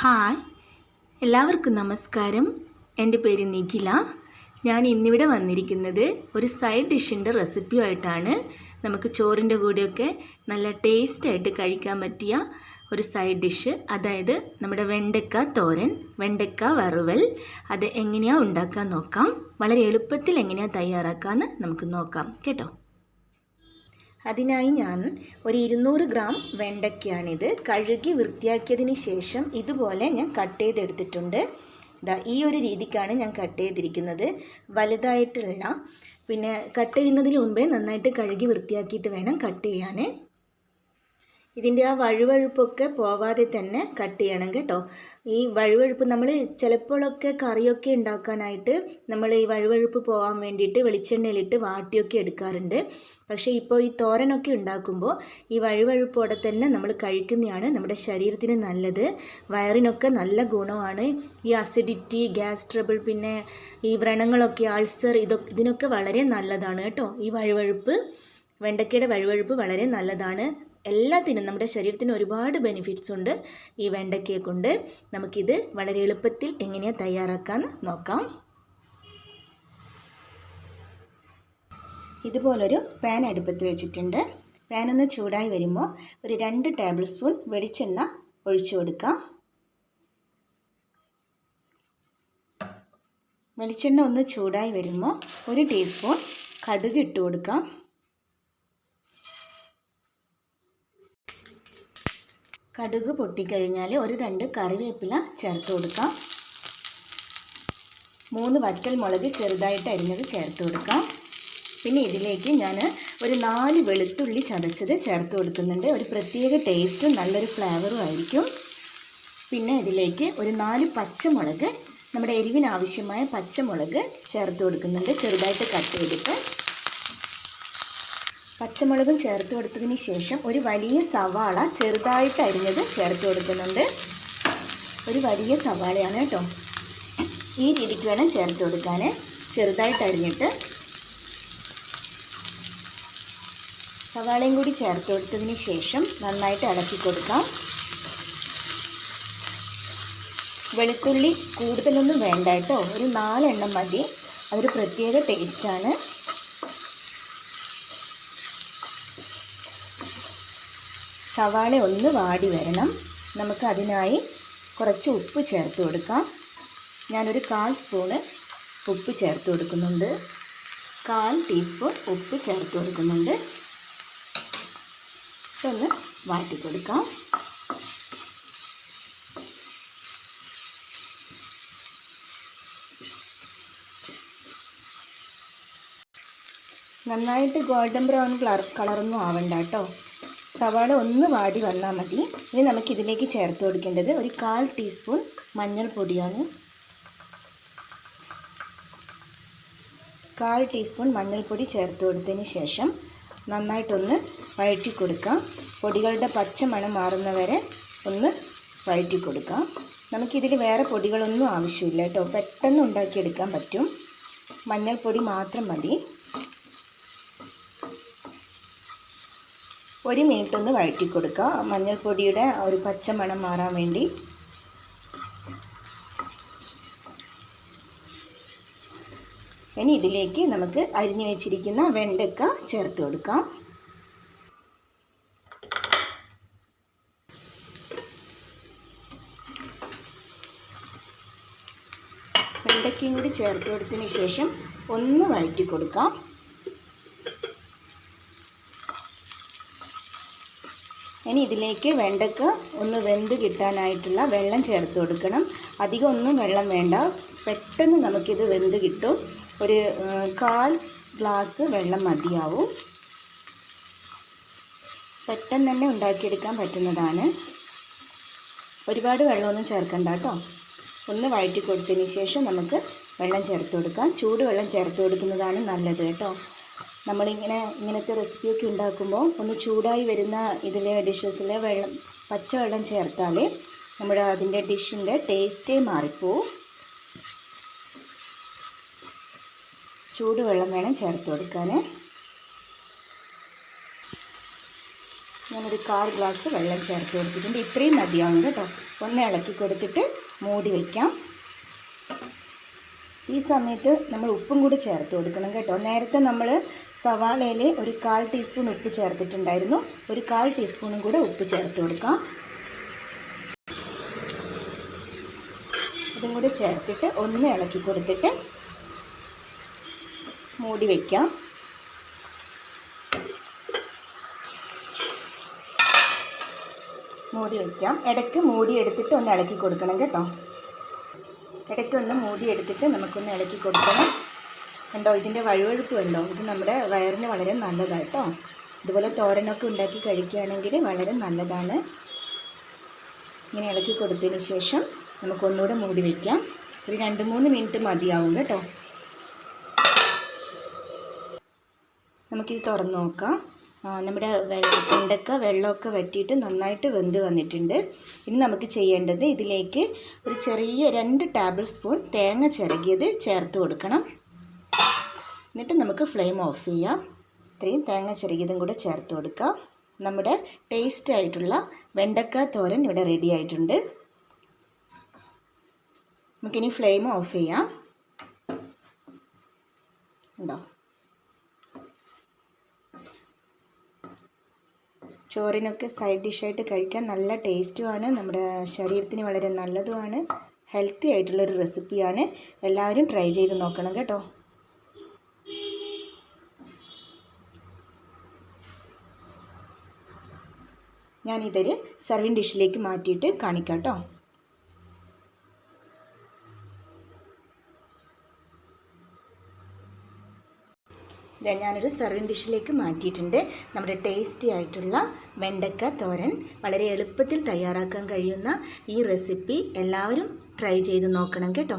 Hi. എല്ലാവർക്കും നമസ്കാരം. എന്റെ പേര് നിഖില. ഞാൻ ഇന്നിവിടെ വന്നിരിക്കുന്നത് ഒരു സൈഡ് ഡിഷിന്റെ റെസിപ്പിയുമായിട്ടാണ് നമുക്ക് ചോറിന്റെ കൂടെയൊക്കെ നല്ല ടേസ്റ്റായിട്ട് കഴിക്കാൻ പറ്റിയ ഒരു സൈഡ് ഡിഷ് അതായത് നമ്മുടെ വെണ്ടക്ക തോരൻ വെണ്ടക്ക വറുവൽ. അത് എങ്ങനെയാണ് ഉണ്ടാക്കാൻ നോക്കാം? വളരെ എളുപ്പത്തിൽ എങ്ങനെയാണ് തയ്യാറാക്കാമെന്ന് നമുക്ക് നോക്കാം. കേട്ടോ? അതിനായി ഞാൻ ഒരു ഇരുന്നൂറ് ഗ്രാം വെണ്ടയ്ക്കയാണിത്. കഴുകി വൃത്തിയാക്കിയതിന് ശേഷം ഇതുപോലെ ഞാൻ കട്ട് ചെയ്തെടുത്തിട്ടുണ്ട്. ഇതാ ഈ ഒരു രീതിക്കാണ് ഞാൻ കട്ട് ചെയ്തിരിക്കുന്നത്. വലുതായിട്ടുള്ള പിന്നെ കട്ട് ചെയ്യുന്നതിന് മുമ്പേ നന്നായിട്ട് കഴുകി വൃത്തിയാക്കിയിട്ട് വേണം കട്ട് ചെയ്യാൻ. ഇതിന്റെ ആ വഴുവഴുപ്പൊക്കെ പോവാതെ തന്നെ കട്ട് ചെയ്യണം കേട്ടോ. ഈ വഴുവഴുപ്പ് നമ്മൾ ചിലപ്പോഴൊക്കെ കറിയൊക്കെ ഉണ്ടാക്കാനായിട്ട് നമ്മൾ ഈ വഴുവഴുപ്പ് പോകാൻ വേണ്ടിയിട്ട് വെളിച്ചെണ്ണയിലിട്ട് വാട്ടിയൊക്കെ എടുക്കാറുണ്ട്. പക്ഷേ ഇപ്പോൾ ഈ തോരനൊക്കെ ഉണ്ടാക്കുമ്പോൾ ഈ വഴുവഴുപ്പോടെ തന്നെ നമ്മൾ കഴിക്കുന്നതാണ് നമ്മുടെ ശരീരത്തിന് നല്ലത്. വയറിനൊക്കെ നല്ല ഗുണമാണ്. ഈ അസിഡിറ്റി ഗ്യാസ് ട്രബിൾ പിന്നെ ഈ വ്രണങ്ങളൊക്കെ അൾസർ ഇതൊക്കെ ഇതിനൊക്കെ വളരെ നല്ലതാണ് കേട്ടോ. ഈ വഴുവഴുപ്പ് വെണ്ടയ്ക്കയുടെ വഴുവഴുപ്പ് വളരെ നല്ലതാണ്. എല്ലാത്തിനും നമ്മുടെ ശരീരത്തിന് ഒരുപാട് ബെനിഫിറ്റ്സ് ഉണ്ട്. ഈ വെണ്ടയ്ക്കയെ കൊണ്ട് നമുക്കിത് വളരെ എളുപ്പത്തിൽ എങ്ങനെയാണ് തയ്യാറാക്കാമെന്ന് നോക്കാം. ഇതുപോലൊരു പാൻ അടുപ്പത്ത് വെച്ചിട്ടുണ്ട്. പാൻ ഒന്ന് ചൂടായി വരുമ്പോൾ ഒരു രണ്ട് ടേബിൾ സ്പൂൺ വെളിച്ചെണ്ണ ഒഴിച്ചു കൊടുക്കാം. വെളിച്ചെണ്ണ ഒന്ന് ചൂടായി വരുമ്പോൾ ഒരു ടീസ്പൂൺ കടുക് ഇട്ട് കൊടുക്കാം. കടുക് പൊട്ടിക്കഴിഞ്ഞാൽ ഒരു രണ്ട് കറിവേപ്പില ചേർത്ത് കൊടുക്കാം. മൂന്ന് വറ്റൽ മുളക് ചെറുതായിട്ട് അരിഞ്ഞത് ചേർത്ത് കൊടുക്കാം. പിന്നെ ഇതിലേക്ക് ഞാൻ ഒരു നാല് വെളുത്തുള്ളി ചതച്ചത് ചേർത്ത് കൊടുക്കുന്നുണ്ട്. ഒരു പ്രത്യേക ടേസ്റ്റും നല്ലൊരു ഫ്ലേവറും ആയിരിക്കും. പിന്നെ ഇതിലേക്ക് ഒരു നാല് പച്ചമുളക് നമ്മുടെ എരിവിനാവശ്യമായ പച്ചമുളക് ചേർത്ത് കൊടുക്കുന്നുണ്ട്. ചെറുതായിട്ട് കട്ട് ചെയ്തിട്ട് പച്ചമുളകും ചേർത്ത് കൊടുത്തതിന് ശേഷം ഒരു വലിയ സവാള ചെറുതായിട്ട് അരിഞ്ഞത് ചേർത്ത് കൊടുക്കുന്നുണ്ട്. ഒരു വലിയ സവാളയാണ് കേട്ടോ. ഈ രീതിക്ക് വേണം ചേർത്ത് കൊടുക്കാൻ. ചെറുതായിട്ട് അരിഞ്ഞിട്ട് സവാളയും കൂടി ചേർത്ത് കൊടുത്തതിന് ശേഷം നന്നായിട്ട് ഇളക്കി കൊടുക്കാം. വെളുത്തുള്ളി കൂടുതലൊന്നും വേണ്ട കേട്ടോ. ഒരു നാലെണ്ണം മതി. അതൊരു പ്രത്യേക ടേസ്റ്റാണ് സവാള ഒന്ന് വാടി വരണം. നമുക്ക് അതിനായി കുറച്ച് ഉപ്പ് ചേർത്ത് കൊടുക്കാം. ഞാനൊരു കാൽ സ്പൂണ് ഉപ്പ് ചേർത്ത് കൊടുക്കുന്നുണ്ട്. കാൽ ടീസ്പൂൺ ഉപ്പ് ചേർത്ത് കൊടുക്കുന്നുണ്ട്. ഇതൊന്ന് വാട്ടി കൊടുക്കാം. നന്നായിട്ട് ഗോൾഡൻ ബ്രൗൺ കളർ കളറൊന്നും ആവണ്ട കേട്ടോ. സവാള ഒന്ന് വാടി വന്നാൽ മതി. ഇനി നമുക്കിതിലേക്ക് ചേർത്ത് കൊടുക്കേണ്ടത് ഒരു കാൽ ടീസ്പൂൺ മഞ്ഞൾപ്പൊടിയാണ്. കാൽ ടീസ്പൂൺ മഞ്ഞൾപ്പൊടി ചേർത്ത് കൊടുത്തതിന് ശേഷം നന്നായിട്ടൊന്ന് വഴറ്റി കൊടുക്കാം. പൊടികളുടെ പച്ച മണം മാറുന്നവരെ ഒന്ന് വഴറ്റി കൊടുക്കാം. നമുക്കിതിൽ വേറെ പൊടികളൊന്നും ആവശ്യമില്ല കേട്ടോ. പെട്ടെന്ന് ഉണ്ടാക്കിയെടുക്കാൻ പറ്റും. മഞ്ഞൾപ്പൊടി മാത്രം മതി. ഒരു മിനിറ്റ് ഒന്ന് വഴറ്റി കൊടുക്കുക മഞ്ഞൾപ്പൊടിയുടെ ഒരു പച്ച മണം മാറാൻ വേണ്ടി. ഇനി ഇതിലേക്ക് നമുക്ക് അരിഞ്ഞു വെച്ചിരിക്കുന്ന വെണ്ടക്ക ചേർത്ത് കൊടുക്കാം. വെണ്ടയ്ക്കും കൂടി ചേർത്ത് കൊടുത്തതിന് ശേഷം ഒന്ന് വഴറ്റി കൊടുക്കാം ഇനി ഇതിലേക്ക് വെണ്ടക്ക ഒന്ന് വെന്ത് കിട്ടാനായിട്ടുള്ള വെള്ളം ചേർത്ത് കൊടുക്കണം. അധികം ഒന്നും വെള്ളം വേണ്ട. പെട്ടെന്ന് നമുക്കിത് വെന്ത് കിട്ടും. ഒരു കാൽ ഗ്ലാസ് വെള്ളം മതിയാവും. പെട്ടെന്ന് തന്നെ ഉണ്ടാക്കിയെടുക്കാൻ പറ്റുന്നതാണ്. ഒരുപാട് വെള്ളമൊന്നും ചേർക്കണ്ട കേട്ടോ. ഒന്ന് വഴറ്റി കൊടുത്തതിന് ശേഷം നമുക്ക് വെള്ളം ചേർത്ത് കൊടുക്കാം. ചൂടുവെള്ളം ചേർത്ത് കൊടുക്കുന്നതാണ് നല്ലത് കേട്ടോ. നമ്മളിങ്ങനെ ഇങ്ങനത്തെ റെസിപ്പിയൊക്കെ ഉണ്ടാക്കുമ്പോൾ ഒന്ന് ചൂടായി വരുന്ന ഇതിലെ ഡിഷസിലെ വെള്ളം പച്ചവെള്ളം ചേർത്താൽ നമ്മുടെ അതിന്റെ ഡിഷിന്റെ ടേസ്റ്റേ മാറിപ്പോവും. ചൂടുവെള്ളം വേണം ചേർത്ത് കൊടുക്കാൻ ഞാനൊരു കാൽ ഗ്ലാസ് വെള്ളം ചേർത്ത് കൊടുത്തിട്ടുണ്ട്. ഇത്രയും മതിയാവും കേട്ടോ. ഒന്ന് ഇളക്കി കൊടുത്തിട്ട് മൂടി വയ്ക്കാം ഈ സമയത്ത് നമ്മൾ ഉപ്പും കൂടി ചേർത്ത് കൊടുക്കണം കേട്ടോ. നേരത്തെ നമ്മൾ സവാളയിൽ ഒരു കാൽ ടീസ്പൂൺ ഉപ്പ് ചേർത്തിട്ടുണ്ടായിരുന്നു. ഒരു കാൽ ടീസ്പൂണും കൂടെ ഉപ്പ് ചേർത്ത് കൊടുക്കാം. ഇതും കൂടി ചേർത്തിട്ട് ഒന്ന് ഇളക്കി കൊടുത്തിട്ട് മൂടി വയ്ക്കാം മൂടി വയ്ക്കാം ഇടയ്ക്ക് മൂടി എടുത്തിട്ട് ഒന്ന് ഇളക്കി കൊടുക്കണം കേട്ടോ. ഇടയ്ക്ക് ഒന്ന് മൂടി എടുത്തിട്ട് നമുക്കൊന്ന് ഇളക്കി കൊടുക്കണം. കണ്ടോ ഇതിന്റെ വഴുവഴുപ്പ് കണ്ടോ? ഇത് നമ്മുടെ വയറിന് വളരെ നല്ലതാണ് കേട്ടോ. ഇതുപോലെ തോരനൊക്കെ ഉണ്ടാക്കി കഴിക്കുകയാണെങ്കിൽ വളരെ നല്ലതാണ്. ഇങ്ങനെ ഇളക്കി കൊടുത്തതിന് ശേഷം നമുക്കൊന്നുകൂടെ മൂടി വയ്ക്കാം ഒരു രണ്ട് മൂന്ന് മിനിറ്റ് മതിയാവും കേട്ടോ. നമുക്കിത് തുറന്ന് നോക്കാം. നമ്മുടെ വെണ്ടക്ക വെള്ളമൊക്കെ വറ്റിയിട്ട് നന്നായിട്ട് വെന്ത് വന്നിട്ടുണ്ട്. ഇനി നമുക്ക് ചെയ്യേണ്ടത് ഇതിലേക്ക് ഒരു ചെറിയ രണ്ട് ടേബിൾ സ്പൂൺ തേങ്ങ ചിരകിയത് ചേർത്ത് കൊടുക്കണം. എന്നിട്ട് നമുക്ക് ഫ്ലെയിം ഓഫ് ചെയ്യാം. ഇത്രയും തേങ്ങ ചിരകിയതും കൂടെ ചേർത്ത് കൊടുക്കാം. നമ്മുടെ ടേസ്റ്റ് ആയിട്ടുള്ള വെണ്ടക്ക തോരൻ ഇവിടെ റെഡി ആയിട്ടുണ്ട്. നമുക്കിനി ഫ്ലെയിം ഓഫ് ചെയ്യാം. ഉണ്ടോ? ചോറിനൊക്കെ സൈഡ് ഡിഷായിട്ട് കഴിക്കാൻ നല്ല ടേസ്റ്റുമാണ് നമ്മുടെ ശരീരത്തിന് വളരെ നല്ലതുമാണ് ഹെൽത്തി ആയിട്ടുള്ളൊരു റെസിപ്പിയാണ് എല്ലാവരും ട്രൈ ചെയ്ത് നോക്കണം കേട്ടോ. ഞാനിതൊരു സെർവിങ് ഡിഷിലേക്ക് മാറ്റിയിട്ട് കാണിക്കാം കേട്ടോ ഇതാ ഞാനൊരു സെർവിങ് ഡിഷിലേക്ക് മാറ്റിയിട്ടുണ്ട്. നമ്മുടെ ടേസ്റ്റി ആയിട്ടുള്ള വെണ്ടക്ക തോരൻ വളരെ എളുപ്പത്തിൽ തയ്യാറാക്കാൻ കഴിയുന്ന ഈ റെസിപ്പി എല്ലാവരും ട്രൈ ചെയ്ത് നോക്കണം കേട്ടോ.